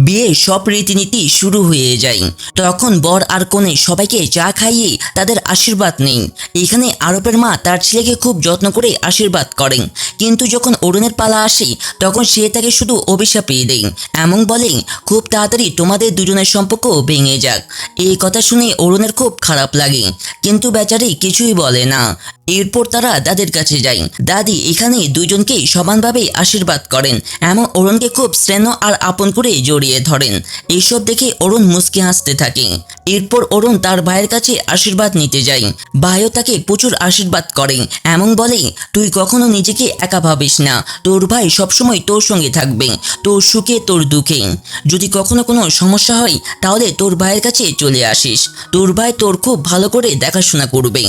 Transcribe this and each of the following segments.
বিয়ের সব রীতিনীতি শুরু হয়ে যায়। তখন বর আর কনে সবাইকে চা খাইয়ে তাদের আশীর্বাদ নেই এখানে আরবের মা তার ছেলেকে খুব যত্ন করে আশীর্বাদ করেন। কিন্তু যখন অরুণের পালা আসে, তখন সে তাকে শুধু অভিশাপ পেয়ে দেয়। এমন বলে, খুব তাড়াতাড়ি তোমাদের দুজনের সম্পর্ক ভেঙে যাক। এই কথা শুনে অরুণের খুব খারাপ লাগে। কিন্তু বেচারি কিছুই বলে না। এরপর তারা দাদির কাছে যায়। দাদি এখানে দুজনকে সমানভাবে আশীর্বাদ করেন। এমন অরুণকে খুব স্নেহ আর আপন করে জড়িয়ে ধরেন। এইসব দেখে অরুণ মুচকি হাসতে থাকে। এরপর অরুণ তার ভাইয়ের কাছে আশীর্বাদ নিতে যায়। ভাইও তাকে প্রচুর আশীর্বাদ করে। এমন বলে, তুই কখনো নিজেকে একা ভাবিস না। তোর ভাই সবসময় তোর সঙ্গে থাকবে। তোর সুখে, তোর দুঃখে। যদি কখনো কোনো সমস্যা হয়, তাহলে তোর ভাইয়ের কাছে চলে আসিস। তোর ভাই তোর খুব ভালো করে দেখাশোনা করবে।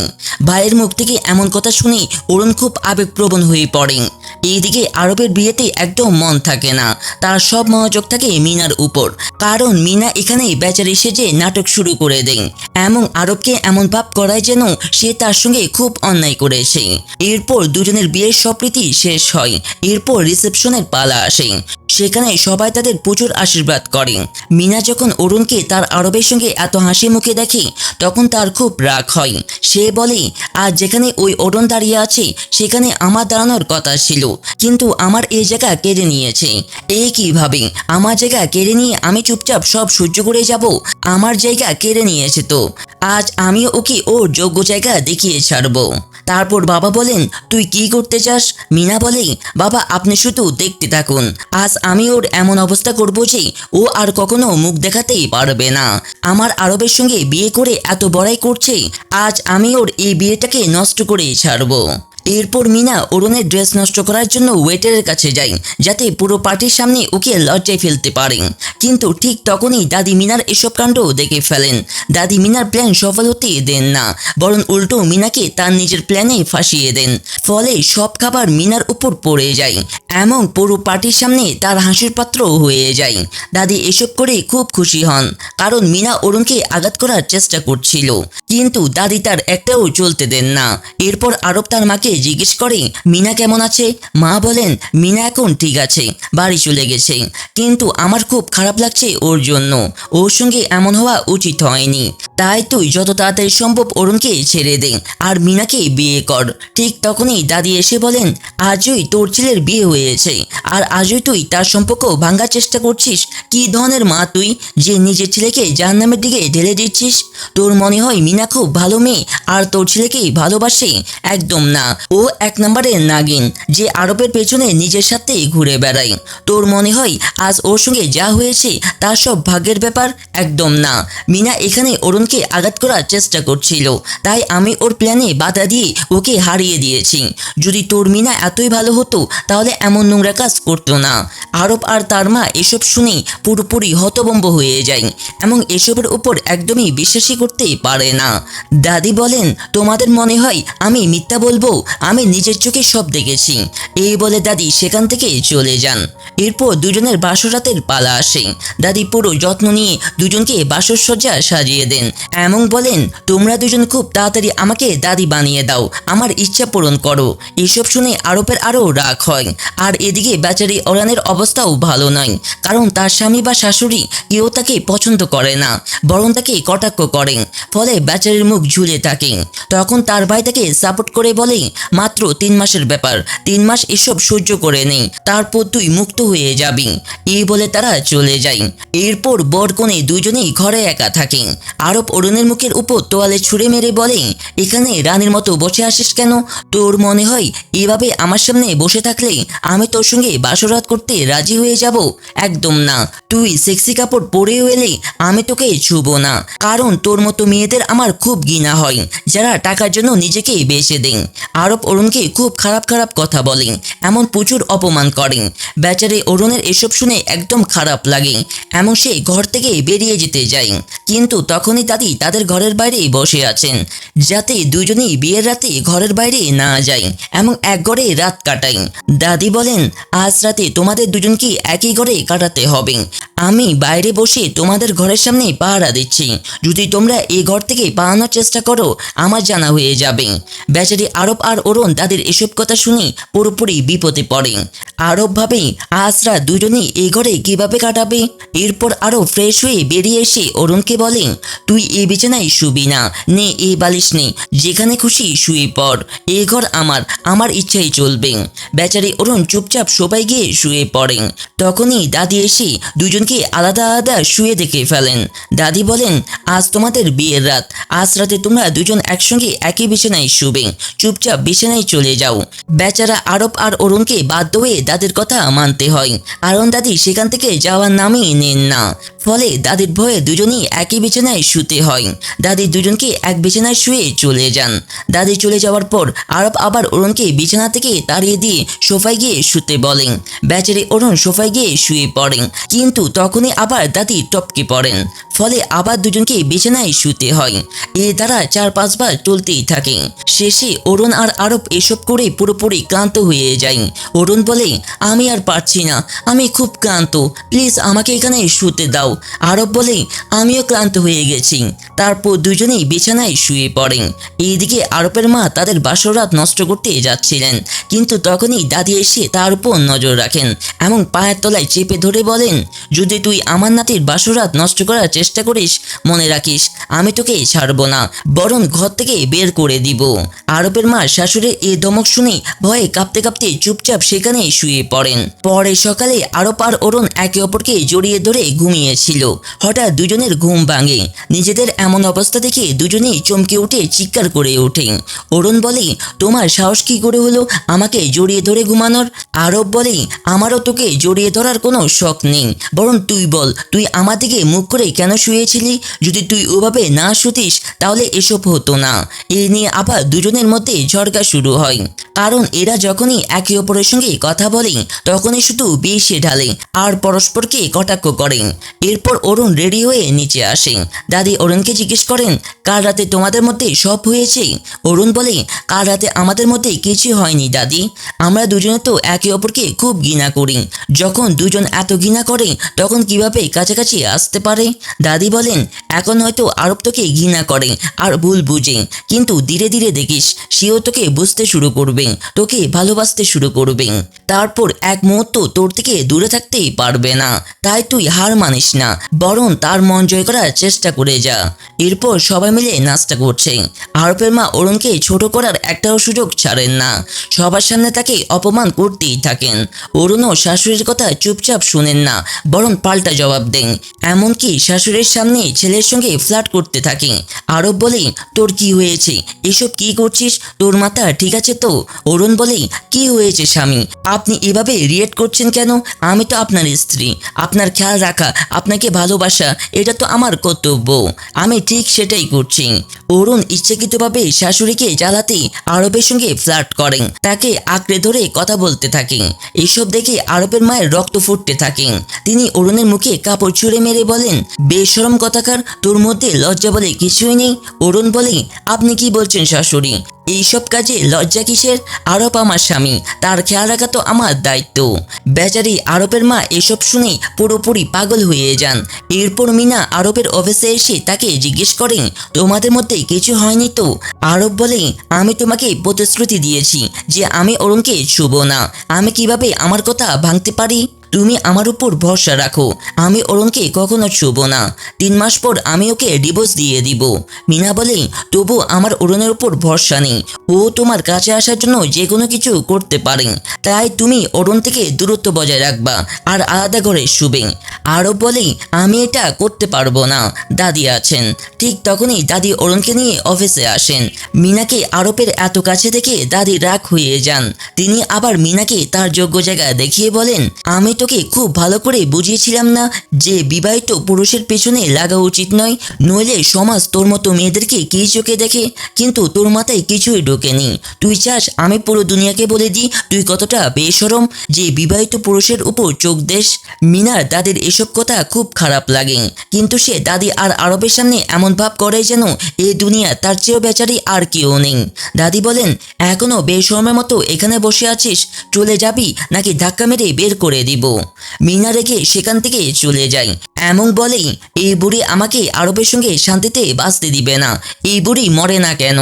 ভাইয়ের মুখ থেকে এমন কথা শুনে অরুণ খুব আবেগপ্রবণ হয়ে পড়ে এইদিকে আরবের বিয়েতে একদম মন থাকে না। তার সব মনোযোগ থাকে মিনার উপর। কারণ মিনা এখানে বেচারি সেজে নাটক শুরু করে দেন। এমন আরবকে এমন ভাব করায় যেন সে তার সঙ্গে খুব অন্যায় করেছে। এরপর দুজনের বিয়ের সব রীতি শেষ হয়। এরপর রিসেপশনের পালা আসে। সেখানে সবাই তাদের প্রচুর আশীর্বাদ করে। মিনা যখন অরুণকে তার আরবের সঙ্গে এত হাসি মুখে দেখে, তখন তার খুব রাগ হয়। সে বলে, আজ যেখানে ওই অরুণ দাঁড়িয়ে আছে, সেখানে আমার দাঁড়ানোর কথা ছিল। কিন্তু আমার এই জায়গা কেড়ে নিয়েছে। এই কীভাবে আমার জায়গা কেড়ে নিয়ে আমি চুপচাপ সব সহ্য করে যাব? আমার জায়গা কেড়ে নিয়েছে তো। আজ আমি ওকে ওর যোগ্য জায়গা দেখিয়ে ছাড়বো। তারপর বাবা বলেন, তুই কি করতে চাস? মিনা বলে, বাবা, আপনি শুধু দেখতে থাকুন। আজ আমি ওর এমন অবস্থা করব যে ও আর কখনো মুখ দেখাতেই পারবে না। আমার আরবের সঙ্গে বিয়ে করে এত বড়াই করছে, আজ আমি ওর এই বিয়েটাকে নষ্ট করে ছাড়বো। এরপর মিনা অরুণের ড্রেস নষ্ট করার জন্য ওয়েটারের কাছে যায়, যাতে পুরো পার্টির সামনে ওকে লজ্জায় ফেলতে পারেন কিন্তু ঠিক তখনই দাদি মিনার এসব কাণ্ড দেখে ফেলেন। দাদি মিনার প্ল্যান সফল হতে দেন না, বরং উল্টো মিনাকে তার নিজের প্ল্যানে ফাঁসিয়ে দেন। ফলে সব খাবার মিনার উপর পড়ে যায়। এমন পুরো পার্টির সামনে তার হাসির পাত্র হয়ে যায়। দাদি এসব করে খুব খুশি হন, কারণ মিনা অরুণকে আঘাত করার চেষ্টা করছিল। কিন্তু দাদি তার একটাও চলতে দেন না। এরপর আরব তার মাকে জিজ্ঞেস করে, মিনা কেমন আছে? মা বলেন, মিনা এখন ঠিক আছে, বাড়ি চলে গেছে। কিন্তু আমার খুব খারাপ লাগছে ওর জন্য। ওর সঙ্গে এমন হওয়া উচিত হয়নি। তাই তুই যত তাড়াতাড়ি সম্ভব অরুণকে ছেড়ে দে আর মিনাকে বিয়ে কর। ঠিক তখনই দাদি এসে বলেন, আজই তোর ছেলের বিয়ে হয়েছে। আর আজই তুই তার সম্পর্ক ভাঙার চেষ্টা করছিস। কি ধরনের মা তুই যে নিজের ছেলেকে জাহান্নামের দিকে ঢেলে দিচ্ছিস? তোর মনে হয় মিনা খুব ভালো মেয়ে, আর তোর ছেলেকেই ভালোবাসে একদম না। ও এক নম্বরের নাগিন, যে আরবের পেছনে নিজের সাথে ঘুরে বেড়ায়। তোর মনে হয় আজ ওর সঙ্গে যা হয়েছে তার সব ভাগ্যের ব্যাপার? একদম না। মিনা এখানে অরুণকে আঘাত করার চেষ্টা করছিল। তাই আমি ওর প্ল্যানে বাধা দিয়ে ওকে হারিয়ে দিয়েছি। যদি তোর মিনা এতই ভালো হতো, তাহলে এমন নোংরা কাজ করতো না। আরব আর তার মা এসব শুনে পুরোপুরি হতবম্ব হয়ে যায়। এবং এসবের উপর একদমই বিশ্বাসই করতে পারে না। দাদি বলেন, তোমাদের মনে হয় আমি মিথ্যা বলব? আমি নিজের চোখে সব দেখেছি। এই বলে দাদি সেখান থেকে চলে যান। এরপর দুজনের বাসরাতের পালা আসে। দাদি পুরো যত্ন নিয়ে দুজনকে বাসরসজ্জা সাজিয়ে দেন। এমন বলেন, তোমরা দুজন খুব তাড়াতাড়ি আমাকে দাদি বানিয়ে দাও, আমার ইচ্ছা পূরণ করো। এসব শুনে আরবের আরও রাগ হয়। আর এদিকে বেচারি ওরানের অবস্থাও ভালো নয়, কারণ তার স্বামী বা শাশুড়ি কেউ তাকে পছন্দ করে না, বরং তাকে কটাক্ষ করেন, ফলে বেচারির মুখ ঝুলে থাকে। তখন তার ভাই তাকে সাপোর্ট করে বলে, মাত্র তিন মাসের ব্যাপার, তিন মাস এসব সহ্য করে নেই, তারপর তুই মুক্ত হয়ে যাবি। এই বলে তারা চলে যায়। এরপর বর কনে দুজনেই ঘরে একা থাকে আরব অরুণের মুখের উপর তোয়ালে ছুঁড়ে মেরে বলে, এখানে রানীর মতো বসে আসিস কেন? তোর মনে হয় এভাবে আমার সামনে বসে থাকলে আমি তোর সঙ্গে বাসরাত করতে রাজি হয়ে যাব? একদম না। তুই সেক্সি কাপড় পরেও এলে আমি তোকে ছুব না। কারণ তোর মতো মেয়েদের আমার খুব ঘৃণা হয়। যারা টাকার জন্য নিজেকে বেছে দেন আরব অরুণকে খুব খারাপ খারাপ কথা বলেন এমন প্রচুর অপমান করেন বেচারে অরুণের এসব শুনে একদম খারাপ লাগে। এমন সে ঘর থেকে বেরিয়ে যেতে যায়। কিন্তু তখনই দাদি তাদের ঘরের বাইরে বসে আছেন, যাতে দুজনেই বিয়ের রাতে ঘরের বাইরে না যায় এবং এক ঘরে রাত কাটাই। দাদি বলেন, আজ রাতে তোমাদের দুজনকে একই ঘরে কাটাতে হবে। আমি বাইরে বসে তোমাদের ঘরের সামনে পাহারা দিচ্ছি। যদি তোমরা এই ঘর থেকে পালানোর চেষ্টা করো, আমার জানা হয়ে যাবে বেচারি আরব আর অরুণ তাদের এসব কথা শুনে পুরোপুরি বিপদে পড়ে। আরব ভাবে আজরা দুজনেই এই ঘরে কীভাবে কাটাবে এরপর আরও ফ্রেশ হয়ে বেরিয়ে এসে অরুণকে বলে, তুই এই বিছানায় শুবি না। নে এই বালিশ নে, যেখানে খুশি শুয়ে পড়। এ ঘর আমার আমার ইচ্ছাই চলবে। বেচারি অরুণ চুপচাপ সবাই গিয়ে শুয়ে পড়েন তখনই দাদি এসে দুজনকে আলাদা আলাদা শুয়ে দেখে ফেলেন। দাদি বলেন, আজ তোমাদের বিয়ের রাত। আজ রাতে তোমরা দুজন একসঙ্গে একই বিছানায় শুবে। চুপচাপ বিছানায় চলে যাও। বেচারা আরব আর অরুণকে বাধ্য হয়ে দাদির কথা মানতে হয়। কারণ দাদি সেখান থেকে যাওয়ার নামই নেন না। ফলে দাদির ভয়ে দুজনেই একই বিছানায় শুতে হয়। দাদি দুজনকে এক বিছানায় শুয়ে চলে যান। দাদি চলে যাওয়ার পর আরব আবার অরুণকে বিছানা থেকে তাড়িয়ে দিয়ে সোফায় গিয়ে শুতে বলেন। বেচারি অরুণ সোফায় গিয়ে শুয়ে পড়েন, কিন্তু তখনই আবার দাদি টপকে পড়েন। ফলে আবার দুজনকে বিছানায় শুতে হয়। এ দ্বারা চার পাঁচবার চলতেই থাকে। শেষে অরুণ আর আরব এসব করে পুরোপুরি ক্লান্ত হয়ে যায়। অরুণ বলে, আমি আর পারছি না। আমি খুব ক্লান্ত। প্লিজ আমাকে এখানে শুতে দাও। আরব বলে, আমিও ক্লান্ত হয়ে গেছি। তারপর দুজনেই বিছানায় শুয়ে পড়েন। এইদিকে আরবের মা তাদের বাসরাত নষ্ট করতে যাচ্ছিলেন। কিন্তু তখনই দাদি এসে তার উপর নজর রাখেন এবং পায়ের তলায় চেপে ধরে বলেন, যদি তুই আমার নাতির বাসরাত নষ্ট করার চেষ্টা করিস, মনে রাখিস, আমি তোকে ছাড়বো না, বরং ঘর থেকে বের করে দিব। আরবের মা শাশুড়ের এই ধমক শুনে ভয়ে কাঁপতে কাঁপতে চুপচাপ সেখানে শুয়ে পড়েন। পরে সকালে আরব আর অরুণ একে অপরকে জড়িয়ে ধরে ঘুমিয়েছিল। হঠাৎ দুজনের ঘুম ভাঙে। নিজেদের এমন অবস্থা দেখে দুজনেই চমকে উঠে চিৎকার করে ওঠে। অরুণ বলে, তোমার সাহস কি করে হলো? আমাকে জড়িয়ে ধরে ঘুমানোর? আরব বলে, আমারও তোকে জড়িয়ে ধরার কোনো শখ নেই। বরং তুই বল, তুই আমার দিকে মুখ করে কেন শুয়েছিলি? যদি তুই ওভাবে না শুতিস, তাহলে এসব হতো না। এই নিয়ে আবার দুজনের মধ্যে ঝড়কা শুরু হয়। কারণ এরা যখনই একে অপরের সঙ্গে কথা বলে, তখনই শুধু বেশি ঢালে, আর পরস্পরকে কটাক্ষ করেন এরপর অরুণ রেডি হয়ে নিচে আসে। দাদি অরুণকে জিজ্ঞেস করেন, কাল রাতে তোমাদের মধ্যে সব হয়েছে? অরুণ বলে, কাল রাতে আমাদের মধ্যে কিছু হয়নি, দাদি। আমরা দুজনে তো একে অপরকে খুব ঘৃণা করি। যখন দুজন এত ঘৃণা করে, তখন কীভাবে কাছাকাছি আসতে পারে? দাদি বলেন, এখন হয়তো আরব তোকে ঘৃণা করে আর ভুল বুঝে। কিন্তু ধীরে ধীরে দেখিস, সেও তোকে বুঝতে শুরু করবে, তোকে ভালোবাসতে শুরু করবে। তারপর এক মুহূর্ত তোর থেকে দূরে থাকতেই পারবে না। তাই তুই হার মানিস না, বরং তার মন জয় করার চেষ্টা করে যা। এরপর সবাই মিলে নাচটা করছে। আরবের মা অরুণকে ছোট করার একটাও সুযোগ ছাড়েন না। সবার সামনে তাকে অপমান করতেই থাকেন। অরুণও শাশুড়ির কথা চুপচাপ শুনেন না, বরং পাল্টা জবাব দেন। এমনকি শাশুড়ির সামনে ছেলের সঙ্গে ফ্লার্ট করতে থাকে আরব বলেই তোর কি হয়েছে? এসব কি করছিস? তোর মাথা ঠিক আছে তো? অরুণ বলেই কি হয়েছে স্বামী? আপনি এভাবে রিয়েক্ট করছেন কেন? আমি তো আপনার স্ত্রী। আপনার খেয়াল রাখা, আপনাকে ভালোবাসা, এটা তো আমার কর্তব্য। আমি ঠিক সেটাই করছি। অরুণ ইচ্ছাকৃতভাবে শাশুড়িকে জ্বালাতে আরবের সঙ্গে ফ্লার্ট করেন। তাকে আঁকড়ে ধরে কথা বলতে থাকেন এসব দেখে আরবের মায়ের রক্ত ফুটতে থাকেন তিনি অরুণের মুখে কাপড় ছুঁড়ে মেরে বলেন বেসরম কথাকার, তোর মধ্যে লজ্জা বলে কিছুই নেই। অরুণ বলে, আপনি কি বলছেন শাশুড়ি? এইসব কাজে লজ্জা কিসের? আরব আমার স্বামী, তার খেয়াল রাখা তো আমার দায়িত্ব। বেচারি আরবের মা এসব শুনে পুরোপুরি পাগল হয়ে যান। এরপর মিনা আরবের অফিসে এসে তাকে জিজ্ঞেস করেন তোমাদের মধ্যে কিছু হয়নি তো? আরব বলে, আমি তোমাকে প্রতিশ্রুতি দিয়েছি যে আমি অরুণকে ছুব না। আমি কীভাবে আমার কথা ভাঙতে পারি? তুমি আমার উপর ভরসা রাখো। আমি অরুণকে কখনো ছুব না। তিন মাস পর আমি ওকে ডিভোর্স দিয়ে দিব। মিনা বলে, তবু আমার অরুণের উপর ভরসা নেই। ও তোমার কাছে আসার জন্য যে কোনো কিছু করতে পারে। তাই তুমি অরুণ থেকে দূরত্ব বজায় রাখবা আর আলাদা ঘরে শুবে। আরব বলে, আমি এটা করতে পারব না। দাদি আছেন। ঠিক তখনই দাদি অরুণকে নিয়ে অফিসে আসেন। মিনাকে আরবের এত কাছে দেখে দাদি রাগ হয়ে যান। তিনি আবার মিনাকে তার যোগ্য জায়গা দেখিয়ে বলেন, আমি তোকে খুব ভালো করে বুঝিয়েছিলাম না যে বিবাহিত পুরুষের পেছনে লাগা উচিত নয়। নইলে সমাজ তোর মতো মেয়েদেরকে কী চোখে দেখে? কিন্তু তোর মাথায় কিছুই ঢোকেনি। তুই চাস আমি পুরো দুনিয়াকে বলে দিই, তুই কতটা বেসরম যে বিবাহিত পুরুষের উপর চোখ দেশ মিনার দাদির এসব কথা খুব খারাপ লাগে। কিন্তু সে দাদি আর আরবের সামনে এমন ভাব করে যেন এই দুনিয়া তার চেয়েও বেচারি আর কেউ নেই। দাদি বলেন, এখনও বেসরমের মতো এখানে বসে আছিস? চলে যাবি নাকি ধাক্কা মেরে বের করে দিব? মিনা রেখে সেখান থেকে চলে যায় এমন বলেই এই বুড়ি আমাকে আরবের সঙ্গে শান্তিতে বাঁচতে দিবে না। এই বুড়ি মরে না কেন?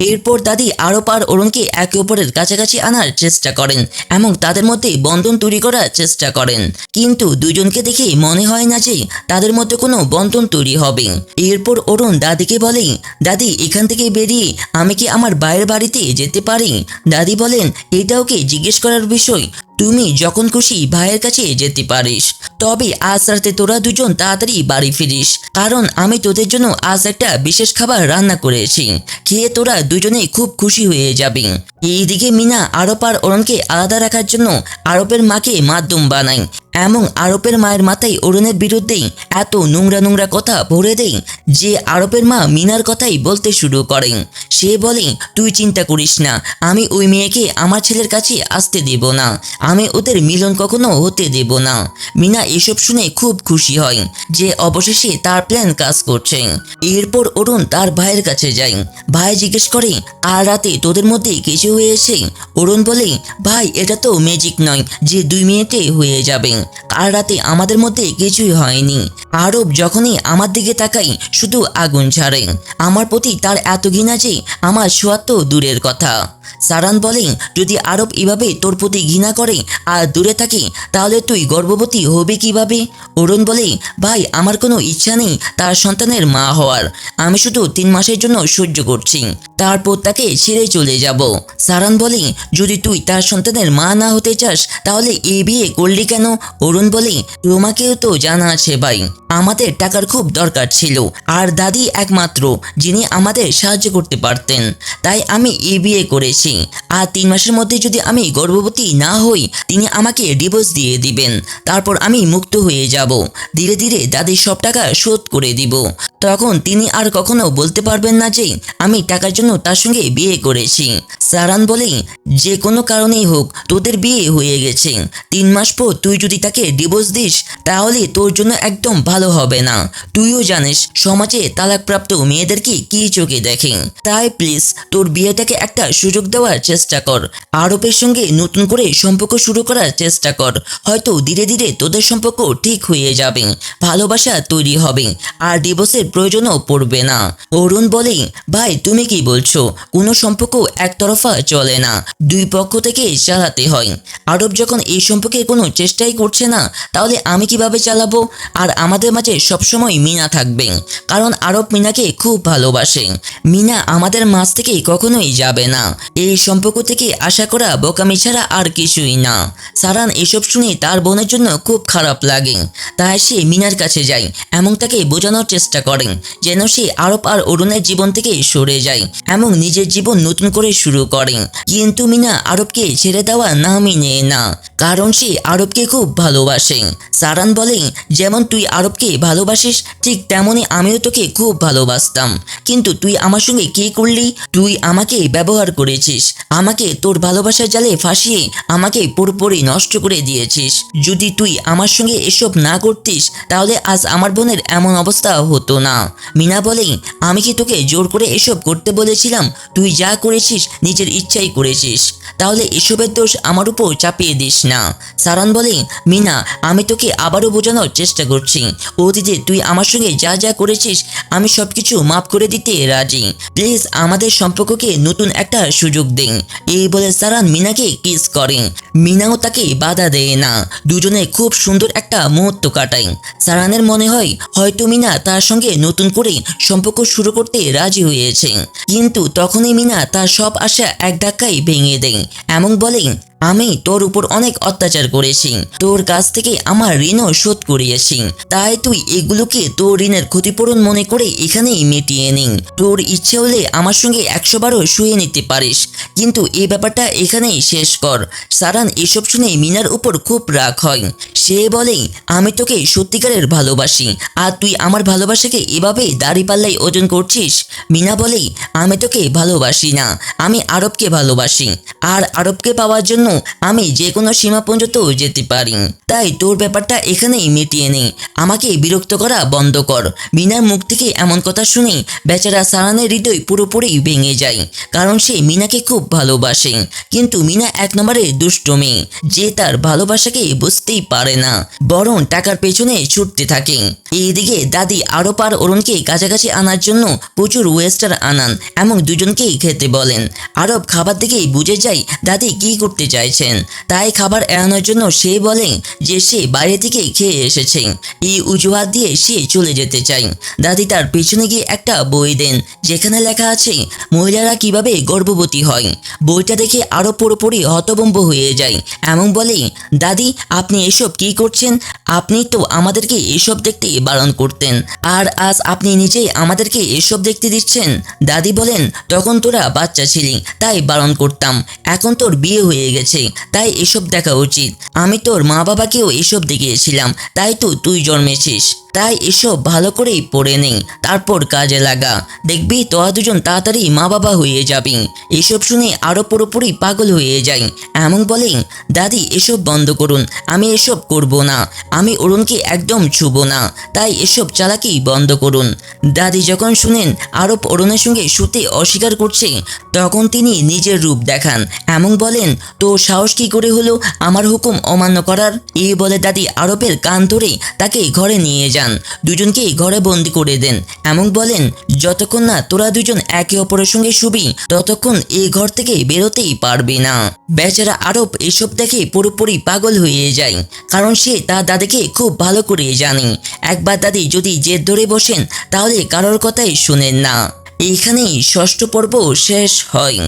এরপর দাদি আরব আর অরুণকে একে অপরের কাছাকাছি আনার চেষ্টা করেন। এবং তাদের মধ্যে বন্ধন তৈরি করার চেষ্টা করেন। কিন্তু দুজনকে দেখে মনে হয় না যে তাদের মধ্যে কোনো বন্ধন তৈরি হবে। এরপর অরুণ দাদিকে বলে, দাদি, এখান থেকে বেরিয়ে আমি কি আমার বাইরের বাড়িতে যেতে পারি? দাদি বলেন, এটাও কি জিজ্ঞেস করার বিষয়? তুমি যখন খুশি ভাইয়ের কাছে যেতে পারিস। তবে আজ রাতে তোরা দুজন তাড়াতাড়ি বাড়ি ফিরিস। কারণ আমি তোদের জন্য আজ একটা বিশেষ খাবার রান্না করেছি। খেয়ে তোরা দুজনেই খুব খুশি হয়ে যাবে। এইদিকে মিনা আরব আর অরণকে আলাদা রাখার জন্য আরবের মাকে মাধ্যম বানায়। এমন আরবের মায়ের মাথায় অরুণের বিরুদ্ধেই এত নোংরা নোংরা কথা ভরে দেয় যে আরবের মা মিনার কথাই বলতে শুরু করেন। সে বলে, তুই চিন্তা করিস না, আমি ওই মেয়েকে আমার ছেলের কাছে আসতে দেব না, আমি ওদের মিলন কখনো হতে দেব না। মিনা এসব শুনে খুব খুশি হয় যে অবশেষে তার প্ল্যান কাজ করছে। এরপর অরুণ তার ভাইয়ের কাছে যায়। ভাই জিজ্ঞেস করে, আর রাতে তোদের মধ্যে কিছু হয়েছে? অরুণ বলে, ভাই, এটা তো ম্যাজিক নয় যে দুই মিনিটে হয়ে যাবে। আর রাতে আমাদের মধ্যে কিছুই হয়নি। আরব যখনই আমার দিকে তাকাই শুধু আগুন ছাড়ে। আমার প্রতি তার এত ঘৃণা যে আমার সোয়াত দূরের কথা। সারান বলে, যদি আরব এভাবে তোর প্রতি ঘৃণা করে আর দূরে থাকে, তাহলে তুই গর্ভবতী হবি কীভাবে? অরুণ বলে, ভাই, আমার কোনো ইচ্ছা নেই তার সন্তানের মা হওয়ার। আমি শুধু তিন মাসের জন্য সহ্য করছি। তারপর তাকে ছেড়ে চলে যাব। সারান বলে, যদি তুই তার সন্তানের মা না হতে চাস, তাহলে এ বিয়ে করলি কেন? অরুণ বলে, তোমাকেও তো জানা আছে ভাই, আমাদের টাকার খুব দরকার ছিল। আর দাদি একমাত্র, যিনি আমাদের সাহায্য করতে পারতেন। তাই আমি এ বিয়ে করেছি। আর তিন মাসের মধ্যে যদি আমি গর্ভবতী না হই, তিনি আমাকে ডিভোর্স দিয়ে দিবেন। তারপর আমি মুক্ত হয়ে যাব। ধীরে ধীরে দাদির সব টাকা শোধ করে দিব। তখন তিনি আর কখনো বলতে পারবেন না যে, আমি টাকার জন্য তার সঙ্গে বিয়ে করেছি। সারান বলে, যে কোনো কারণেই হোক, তোদের বিয়ে হয়ে গেছে। তিন মাস পর তুই যদি তাকে ডিভোর্স দিস, তাহলে তোর জন্য একদম ভালো হবে না। তুইও জানিস, সমাজে তালাকপ্রাপ্ত মেয়েদেরকে কি চোখে দেখে। তাই প্লিজ তোর বিয়েটাকে একটা সুযোগ দেওয়ার চেষ্টা কর। আরবের সঙ্গে নতুন করে সম্পর্ক শুরু করার চেষ্টা কর। হয়তো ধীরে ধীরে তোদের সম্পর্ক ঠিক হয়ে যাবে, ভালোবাসা তৈরি হবে, আর ডিভোর্সের প্রয়োজনও পড়বে না। অরুণ বলে, ভাই, তুমি কি বলছো? কোনো সম্পর্ক একতরফা চলে না। দুই পক্ষ থেকে চালাতে হয়। আরব যখন এই সম্পর্কে কোনো চেষ্টাই করছে না, তাহলে আমি কীভাবে চালাবো? আর আমাদের মাঝে সবসময় মিনা থাকবে, কারণ আরব মিনাকে খুব ভালোবাসে। মিনা আমাদের মাঝ থেকে কখনোই যাবে না। এই সম্পর্ক থেকে আশা করা, বোকামি ছাড়া আর কিছুই না। সারান এসব শুনে তার বোনের জন্য খুব খারাপ লাগে। তাই সে মিনার কাছে যায়, এবং তাকে বোঝানোর চেষ্টা করেন যেন সে আরব আর অরুণের জীবন থেকে সরে যায়, এবং নিজের জীবন নতুন করে শুরু করেন কিন্তু মিনা আরবকে ছেড়ে দেওয়া নামই নেয় না, কারণ সে আরবকে খুব ভালোবাসে সারান বলে যেমন তুই আরবকে ভালোবাসিস, ঠিক তেমনই আমিও তোকে খুব ভালোবাসতাম। কিন্তু তুই আমার সঙ্গে কি করলি? তুই আমাকে ব্যবহার করেছিস। আমাকে তোর ভালোবাসার জালে ফাঁসিয়ে আমাকে পুরোপুরি নষ্ট করে দিয়েছিস। যদি তুই আমার সঙ্গে এসব না করতিস, তাহলে আজ আমার বোনের এমন অবস্থা হতো না। মিনা বলে আমি কি তোকে জোর করে এসব করতে বলেছিলাম? তুই যা করেছিস, নিজের ইচ্ছাই করেছিস। তাহলে এসবের দোষ আমার উপর চাপিয়ে দিস না। সারান বলে মিনা, আমি তোকে আবারও বোঝানোর চেষ্টা করছি। অতীতে তুই আমার সঙ্গে যা যা করেছিস, আমি সব কিছু মাফ করে দিতে রাজি। প্লিজ আমাদের সম্পর্ককে নতুন একটা সুযোগ দিন এই বলে সারান মিনাকে কিস করে। মিনাও তাকে বাধা দেয় না। দুজনে খুব সুন্দর একটা মুহূর্ত কাটায়। সারানের মনে হয়, হয়তো মিনা তার সঙ্গে নতুন করে সম্পর্ক শুরু করতে রাজি হয়েছে। কিন্তু তখনই মিনা তার সব আশা এক ধাক্কায় ভেঙে দেয়। এমন বলে আমি তোর উপর অনেক অত্যাচার করেছি। তোর কাছ থেকে আমার ঋণও শোধ করিয়েছি। তাই তুই এগুলোকে তোর ঋণের ক্ষতিপূরণ মনে করে এখানেই মিটিয়ে নিন তোর ইচ্ছে হলে আমার সঙ্গে একশো বারও শুয়ে নিতে পারিস। কিন্তু এই ব্যাপারটা এখানেই শেষ কর। সারান, এসব শুনে মিনার উপর খুব রাগ হয়। সে বলে, আমি তোকে সত্যিকারের ভালোবাসি। আর তুই আমার ভালোবাসাকে এভাবে দাড়ি পাল্লাই ওজন করছিস? মিনা বলে, আমি তোকে ভালোবাসি না। আমি আরবকে ভালোবাসি। আর আরবকে পাওয়ার জন্য আমি যে কোনো সীমা পর্যন্ত যেতে পারি। তাই তোর ব্যাপারটা এখানেই মিটিয়ে নে। আমাকে বিরক্ত করা বন্ধ কর। মিনার মুখ থেকে এমন কথা শুনে বেচারা সারানের হৃদয় পুরোপুরি ভেঙে যায়, কারণ সে মিনাকে খুব ভালোবাসে। কিন্তু মিনা এক নম্বরে দুষ্ট মেয়ে, যে তার ভালোবাসাকে বুঝতেই পারে না, বরং টাকার পেছনে ছুটতে থাকে। এইদিকে দাদি আরও পার অরুণকে কাছাকাছি আনার জন্য প্রচুর ওয়েস্টার আনান এবং দুজনকেই খেতে বলেন। আরব খাবার দেখেই বুঝে যায় দাদি কি করতে চাইছেন। তাই খাবার এড়ানোর জন্য সে বলে যে সে বাইরে থেকে খেয়ে এসেছে। এই অজুহাত দিয়ে সে চলে যেতে চায় দাদি তার পেছনে গিয়ে একটা বই দেন, যেখানে লেখা আছে, মহিলারা কীভাবে গর্ভবতী হয়? বইটা দেখে আরও পুরোপুরি হতভম্ব হয়ে যায়। এমন বলে, দাদি, আপনি এসব কি করছেন? আপনি তো আমাদেরকে এসব দেখতে বারণ করতেন। আর আজ আপনি নিজেই আমাদেরকে এসব দেখতে দিচ্ছেন? দাদি বলেন, তখন তোরা বাচ্চা ছিলি, তাই বারণ করতাম। এখন তোর বিয়ে হয়ে গেছে। তাই এসব দেখা উচিত। আমি তোর মা বাবাকেও এসব দেখিয়েছিলাম। তাই তো তুই জন্মেছিস। তাই এসব ভালো করেই পড়ে নেই। তারপর কাজে লাগা। দেখবি তোরা দুজন তাড়াতাড়ি মা বাবা হয়ে যাবি। এসব শুনে আরও পুরোপুরি পাগল হয়ে যাই। এমন বলে দাদি, এসব বন্ধ করুন। আমি এসব করব না। আমি অরুণকে একদম ছুব না। তাই এসব চালাকি বন্ধ করুন। দাদি যখন শুনেন আরব অরুণের সঙ্গে শুতে অস্বীকার করছে, তখন তিনি নিজের রূপ দেখান। এমন বলেন তো সাহস কি করে হলো? আমার হুকুম অমান্য করার? এই বলে দাদি আরবের কান ধরে তাকে ঘরে নিয়ে যান। দুজনকেই ঘরে বন্দি করে দেন। এমন বলেন, যতক্ষণ না তোরা দুজন একে অপরের সঙ্গে শুবি, ততক্ষণ এই ঘর থেকে বেরোতেই পারবি না। বেচারা আরব এসব দেখে পুরোপুরি পাগল হয়ে যায়, কারণ সে তার দাদিকে খুব ভালো করে জানে। একবার দাদি যদি জেদ ধরে বসেন, তাহলে কারোর কথাই শুনেন না। এইখানেই ষষ্ঠ পর্ব শেষ হয়।